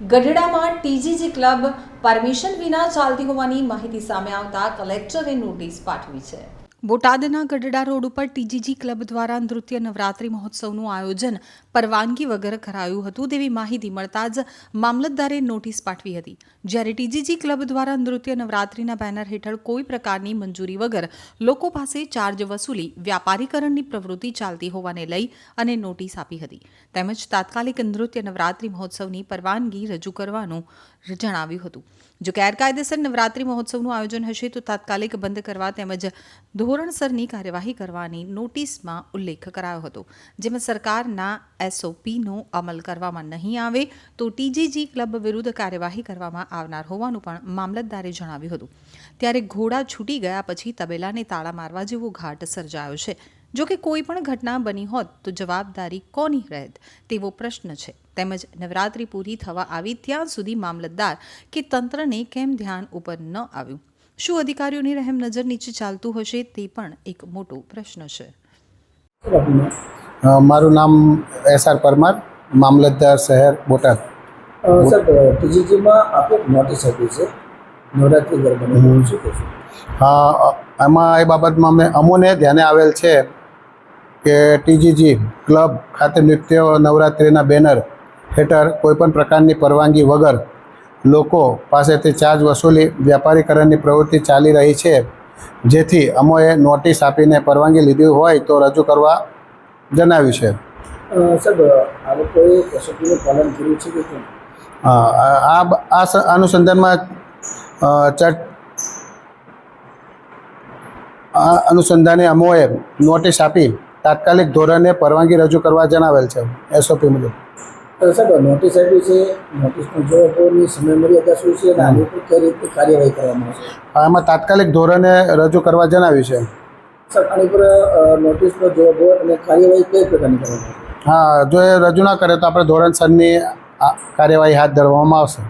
ગઢડામાં ટીજીજી club permission વિના ચાલતી હોવાની માહિતી સામે આવતા કલેક્ટરે નોટિસ પાઠવી છે. બોટાદના ગઢડા રોડ ઉપર ટીજીજી ક્લબ દ્વારા નૃત્ય નવરાત્રિ મહોત્સવનું આયોજન પરવાનગી વગર કરાયું હતું તેવી માહિતી મળતા જ મામલતદારે નોટિસ પાઠવી હતી. જ્યારે ટીજીજી ક્લબ દ્વારા નૃત્ય નવરાત્રિના બેનર હેઠળ કોઈ પ્રકારની મંજૂરી વગર લોકો પાસે ચાર્જ વસૂલી વ્યાપારીકરણની પ્રવૃત્તિ ચાલતી હોવાને લઈ અને નોટિસ આપી હતી. તેમજ તાત્કાલિક નૃત્ય નવરાત્રિ મહોત્સવની પરવાનગી રજૂ કરવાનું જણાવ્યું હતું. જો ગેરકાયદેસર નવરાત્રિ મહોત્સવનું આયોજન હશે તો તાત્કાલિક બંધ કરવા તેમજ ધોરણસરની કાર્યવાહી કરવાની નોટિસમાં ઉલ્લેખ કરાયો હતો. જેમાં સરકારના એસઓપીનો અમલ કરવામાં નહીં આવે તો ટીજીજી ક્લબ વિરુદ્ધ કાર્યવાહી કરવામાં આવનાર હોવાનું પણ મામલતદારે જણાવ્યું હતું. ત્યારે ઘોડા છૂટી ગયા પછી તબેલાને તાળા મારવા જેવો ઘાટ સર્જાયો છે. જો કે કોઈ પણ ઘટના બની હોત તો જવાબદારી કોની રહેત તેવો પ્રશ્ન છે. તેમજ નવરાત્રિ પૂરી થવા આવી ત્યાં સુધી મામલતદાર કે તંત્રને કેમ ધ્યાન ઉપર ન આવ્યું? શું અધિકારીઓની રહેમ નજર નીચે ચાલતું હશે તે પણ એક મોટો પ્રશ્ન છે. મારું નામ એસ આર પરમાર મામલતદાર શહેર બોટાદ. સાહેબ ટીજીજીમાં આપે એક નોટિસ આપી છે. નવરાત્રિ ગરબાની શું? હા એમાં એ બાબતમાં અમે અમોને ધ્યાને આવેલ છે કે ટીજીજી ક્લબ ખાતે નૃત્ય નવરાત્રિના બેનર હેઠળ કોઈપણ પ્રકારની પરવાનગી વગર લોકો પાસેથી ચાર્જ વસૂલી વ્યાપારીકરણની પ્રવૃત્તિ ચાલી રહી છે. જેથી અમોએ નોટિસ આપીને પરવાનગી લીધી હોય તો રજૂ કરવા જણાવ્યું છે. આ અનુસંધાનમાં આ અનુસંધાને અમોએ નોટિસ આપી તાત્કાલિક ધોરણે પરવાનગી રજૂ કરવા જણાવેલ છે. એસઓપી મુજબ. સાહેબ નોટિસ આપી છે. નોટિસનો જવાબોની સમય મર્યાદા શું છે અને આની ઉપર કઈ રીતે કાર્યવાહી કરવામાં આવશે? આમાં તાત્કાલિક ધોરણે રજૂ કરવા જણાવ્યું છે. સર આની પર નોટિસનો જવાબો અને કાર્યવાહી કઈ પ્રકારની કરવામાં હા જો એ રજૂ ના કરે તો આપણે ધોરણસરની કાર્યવાહી હાથ ધરવામાં આવશે.